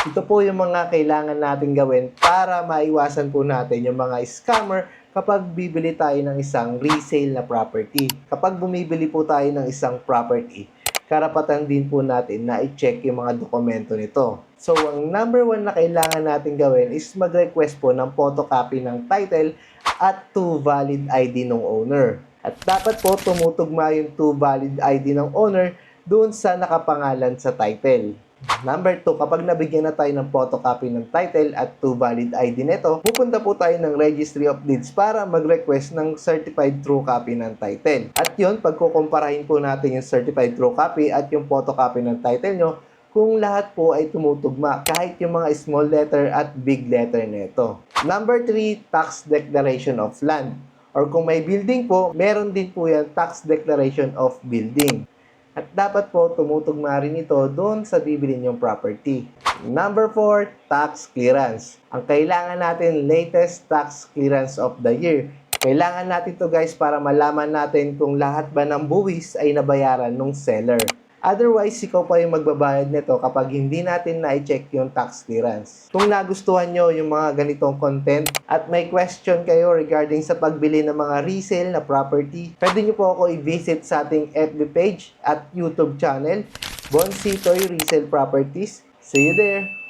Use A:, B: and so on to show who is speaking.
A: Ito po yung mga kailangan natin gawin para maiwasan po natin yung mga scammer kapag bibili tayo ng isang resale na property. Kapag bumibili po tayo ng isang property, karapatan din po natin na i-check yung mga dokumento nito. So, ang number one na kailangan natin gawin is mag-request po ng photocopy ng title at two valid ID ng owner. At dapat po tumutugma yung two valid ID ng owner doon sa nakapangalan sa title. Number 2, kapag nabigyan na tayo ng photocopy ng title at two valid ID nito, pupunta po tayo ng Registry of Deeds para mag-request ng certified true copy ng title. At yun, pagkukumparahin po natin yung certified true copy at yung photocopy ng title nyo, kung lahat po ay tumutugma, kahit yung mga small letter at big letter nito. Number 3, tax declaration of land. Or kung may building po, meron din po yan tax declaration of building. At dapat po tumutugma rin ito doon sa bibili niyong property. Number 4, tax clearance. Ang kailangan natin latest tax clearance of the year. Kailangan natin to guys para malaman natin kung lahat ba ng buwis ay nabayaran ng seller. Otherwise, ikaw pa yung magbabayad nito kapag hindi natin na-check yung tax clearance. Kung nagustuhan nyo yung mga ganitong content at may question kayo regarding sa pagbili ng mga resale na property, pwede nyo po ako i-visit sa ating FB page at YouTube channel, Bonsitoy Resale Properties. See you there!